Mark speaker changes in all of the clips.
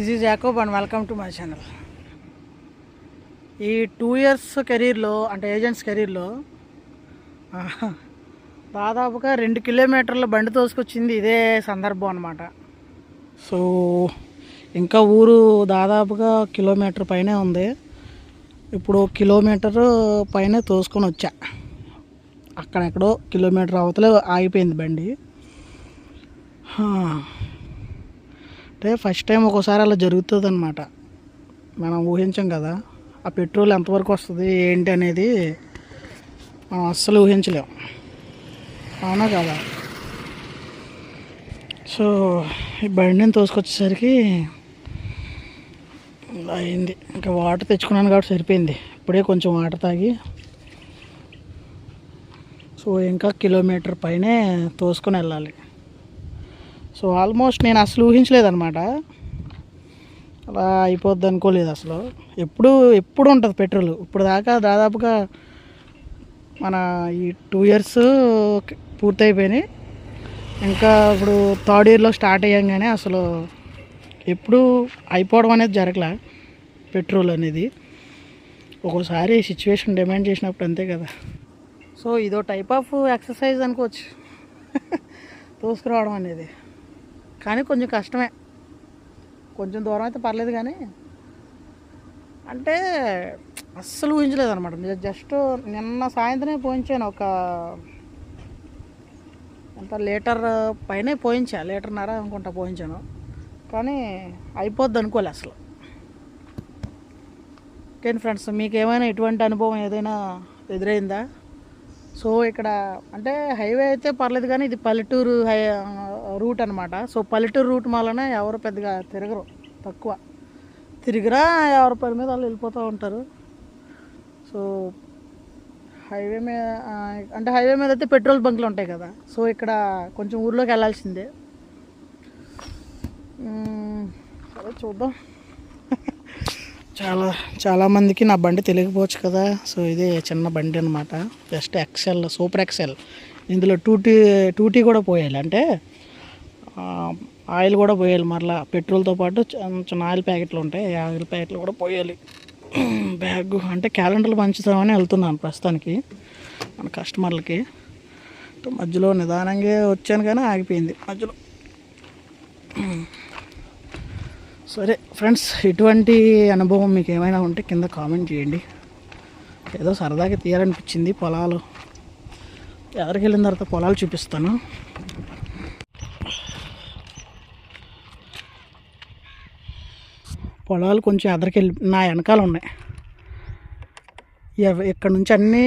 Speaker 1: This is Yakob and welcome to my channel ఈ two years కెరీర్లో అంటే agents కెరీర్లో దాదాపుగా రెండు కిలోమీటర్ల బండి తోసుకొచ్చింది ఇదే సందర్భం అనమాట సో ఇంకా ఊరు దాదాపుగా కిలోమీటర్ పైనే ఉంది. ఇప్పుడు కిలోమీటర్ పైన తోసుకొని వచ్చా. అక్కడెక్కడో కిలోమీటర్ అవతలే ఆగిపోయింది బండి. అంటే ఫస్ట్ టైం ఒకసారి అలా జరుగుతుంది అనమాట మనం ఊహించం కదా ఆ పెట్రోల్ ఎంతవరకు వస్తుంది ఏంటి అనేది మనం అస్సలు ఊహించలేం. అవునా కదా? సో ఈ బండిని తోసుకొచ్చేసరికి అయింది. ఇంకా వాటర్ తెచ్చుకున్నాను కాబట్టి సరిపోయింది. ఇప్పుడే కొంచెం వాటర్ తాగి సో ఇంకా కిలోమీటర్ పైనే తోసుకొని వెళ్ళాలి. సో ఆల్మోస్ట్ నేను అసలు ఊహించలేదన్నమాట. అలా అయిపోద్ది అనుకోలేదు అసలు. ఎప్పుడు ఎప్పుడు ఉంటుంది పెట్రోల్. ఇప్పుడు దాకా దాదాపుగా మన ఈ టూ ఇయర్స్ పూర్తయిపోయినాయి. ఇంకా ఇప్పుడు థర్డ్ ఇయర్లో స్టార్ట్ అయ్యాగానే అసలు ఎప్పుడు అయిపోవడం అనేది జరగలే పెట్రోల్ అనేది. ఒక్కోసారి సిచ్యువేషన్ డిమాండ్ చేసినప్పుడు అంతే కదా. సో ఇదో టైప్ ఆఫ్ ఎక్సర్సైజ్ అనుకోవచ్చు. తోసుకురావడం అనేది. కానీ కొంచెం కష్టమే. కొంచెం దూరం అయితే పర్లేదు కానీ. అంటే అస్సలు ఊహించలేదు అనమాట జస్ట్ నిన్న సాయంత్రమే పోయించాను. ఒక ఎంత లీటర్ పైనే పోయించా. లీటర్న్నర అనుకుంటా పోయించాను. కానీ అయిపోద్ది అనుకోలే అసలు. ఓకే ఫ్రెండ్స్ మీకు ఏమైనా ఇటువంటి అనుభవం ఏదైనా ఎదురైందా? సో ఇక్కడ అంటే హైవే అయితే పర్లేదు కానీ ఇది పల్లెటూరు హై రూట్ అనమాట సో పల్లెటూరు రూట్ మాలనే ఎవరు పెద్దగా తిరగరు తక్కువ. తిరిగిరా ఎవరి పని మీద వాళ్ళు వెళ్ళిపోతూ ఉంటారు. సో హైవే మీద అంటే హైవే మీద అయితే పెట్రోల్ బంకులు ఉంటాయి కదా. సో ఇక్కడ కొంచెం ఊర్లోకి వెళ్ళాల్సిందే. అదే సరే చూద్దాం. చాలా చాలామందికి నా బండి తెలియకపోవచ్చు కదా. సో ఇది చిన్న బండి అనమాట జస్ట్ ఎక్సెల్ సూపర్ ఎక్సెల్ ఇందులో టూటీ టూటీ కూడా పోయాలి. అంటే ఆయిల్ కూడా పోయాలి. మరలా పెట్రోల్తో పాటు చిన్న ఆయిల్ ప్యాకెట్లు ఉంటాయి. ఆయిల్ ప్యాకెట్లు కూడా పోయాలి. బ్యాగ్ అంటే క్యాలెండర్లు పంచుతామని వెళ్తున్నాను ప్రస్తుతానికి మన కస్టమర్లకి. మధ్యలో నిదానంగా వచ్చాను కానీ ఆగిపోయింది. మధ్యలో. సరే ఫ్రెండ్స్ ఇటువంటి అనుభవం మీకు ఏమైనా ఉంటే కింద కామెంట్ చేయండి. ఏదో సరదాగా తీయాలనిపించింది పొలాలు. ఎవరికి వెళ్ళిన తర్వాత పొలాలు చూపిస్తాను. పొలాలు కొంచెం ఎదరికెళ్ళి నా వెనకాల ఉన్నాయి. ఇక్కడ నుంచి అన్నీ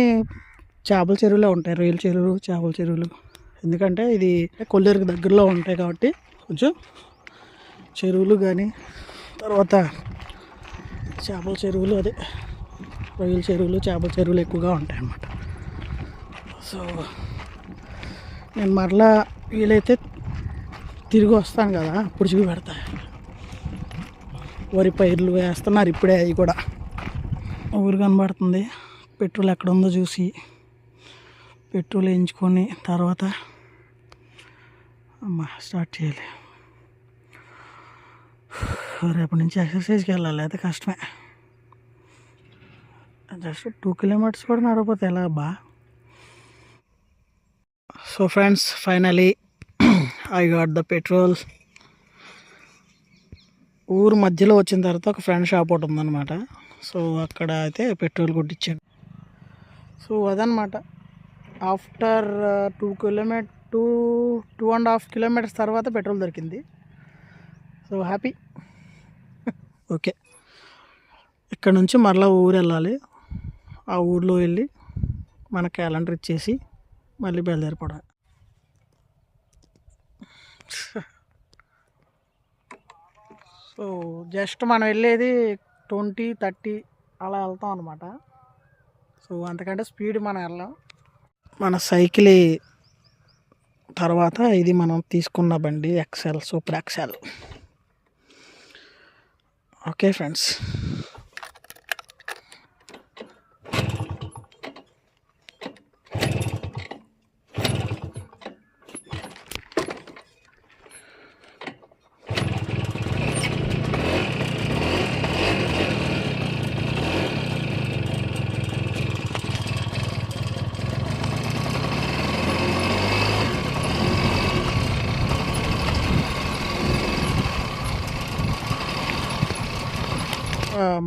Speaker 1: చేపల చెరువులే ఉంటాయి. రొయ్యల చెరువులు చేపల చెరువులు. ఎందుకంటే ఇది కొల్లేరుకు దగ్గరలో ఉంటాయి కాబట్టి కొంచెం చెరువులు కానీ తర్వాత చేపల చెరువులు అదే. రొయ్యల చెరువులు చేపల చెరువులు ఎక్కువగా ఉంటాయి అన్నమాట. సో నేను మరలా వీలైతే తిరిగి వస్తాను కదా. అప్పుడు చూపి వరి పైర్లు వేస్తున్నారు ఇప్పుడే అవి కూడా. ఊరు కనబడుతుంది. పెట్రోల్ ఎక్కడ ఉందో చూసి పెట్రోల్ వేయించుకొని తర్వాత అమ్మా స్టార్ట్ చేయాలి. రేపటి నుంచి ఎక్సర్సైజ్కి వెళ్ళాలి అయితే కష్టమే. జస్ట్ టూ కిలోమీటర్స్ కూడా నడవకపోతే ఎలా బా so friends finally I got the petrol ఊరు మధ్యలో వచ్చిన తర్వాత ఒక ఫ్రెండ్ షాప్ ఒకటి ఉందన్నమాట. సో అక్కడ అయితే పెట్రోల్ కొట్టించాను సో అదనమాట after two kilometre two two and half kilometres తర్వాత పెట్రోల్ దొరికింది. So happy. ఓకే. ఇక్కడ నుంచి మరలా ఊరు వెళ్ళాలి. ఆ ఊర్లో వెళ్ళి మన క్యాలెండర్ ఇచ్చేసి మళ్ళీ బయలుదేరిపోవడం సో జస్ట్ మనం వెళ్ళేది ట్వంటీ థర్టీ అలా వెళ్తాం అనమాట సో అంతకంటే స్పీడ్ మనం వెళ్ళాం. మన సైకిల్ తర్వాత ఇది మనం తీసుకున్న బండి XL super XL okay friends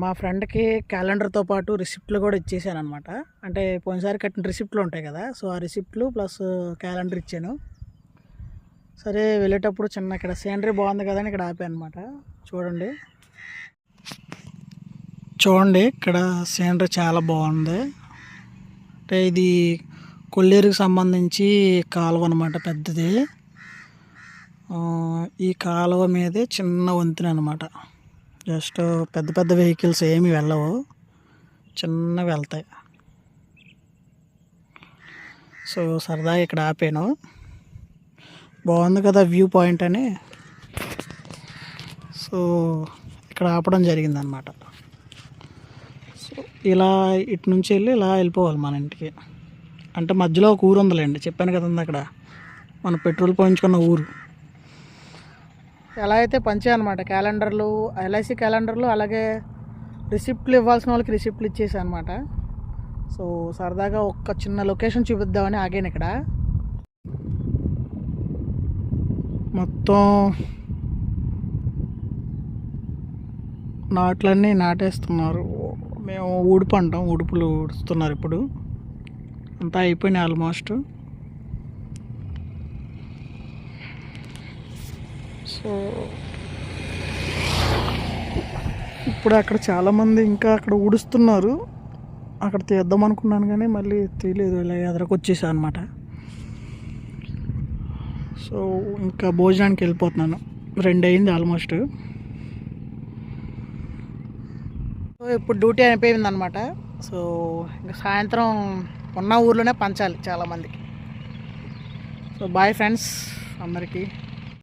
Speaker 1: మా ఫ్రెండ్కి క్యాలెండర్తో పాటు రిసిప్ట్లు కూడా ఇచ్చేసాను అనమాట అంటే పోయినసారి కట్టిన రిసిప్ట్లు ఉంటాయి కదా సో ఆ రిసిప్ట్లు ప్లస్ క్యాలెండర్ ఇచ్చాను. సరే వెళ్ళేటప్పుడు చిన్న ఇక్కడ సీనరీ బాగుంది కదా అని ఇక్కడ ఆపాను అనమాట చూడండి. చూడండి ఇక్కడ సీనరీ చాలా బాగుంది. అంటే ఇది కొల్లేరుకి సంబంధించి కాలువ అనమాట పెద్దది. ఈ కాలువ మీదే చిన్న వంతెన అనమాట జస్ట్ పెద్ద పెద్ద వెహికల్స్ ఏమి వెళ్ళవు. చిన్నవి వెళ్తాయి. సో సరదాగా ఇక్కడ ఆపాను. బాగుంది కదా వ్యూ పాయింట్ అని. సో ఇక్కడ ఆపడం జరిగింది అన్నమాట సో ఇలా ఇటు నుంచి వెళ్ళి ఇలా వెళ్ళిపోవాలి మన ఇంటికి. అంటే మధ్యలో ఒక ఊరు ఉందిలేండి చెప్పాను కదండి అక్కడ. మన పెట్రోల్ పోయించుకున్న ఊరు. ఎలా అయితే పంచాయి అనమాట క్యాలెండర్లు ఎల్ఐసి క్యాలెండర్లు అలాగే రిసిప్ట్లు ఇవ్వాల్సిన వాళ్ళకి రిసిప్ట్లు ఇచ్చేసాయి అనమాట సో సరదాగా ఒక్క చిన్న లొకేషన్ చూపిద్దామని ఆగాను ఇక్కడ. మొత్తం నాట్లన్నీ నాటేస్తున్నారు. మేము ఊడుపు అంటాం ఊడుస్తున్నారు ఇప్పుడు. అంతా అయిపోయినాయి ఆల్మోస్ట్. సో ఇప్పుడు అక్కడ చాలామంది ఇంకా అక్కడ ఊడుస్తున్నారు. అక్కడ తీద్దాం అనుకున్నాను కానీ మళ్ళీ తీయలేదు. ఇలా ఎదరకొచ్చేసా అనమాట సో ఇంకా భోజనానికి వెళ్ళిపోతున్నాను. రెండు అయింది ఆల్మోస్ట్. సో ఇప్పుడు డ్యూటీ అయిపోయింది అనమాట సో ఇంకా సాయంత్రం ఉన్న ఊర్లోనే పంచాలి చాలామందికి. సో బాయ్ ఫ్రెండ్స్ అందరికీ.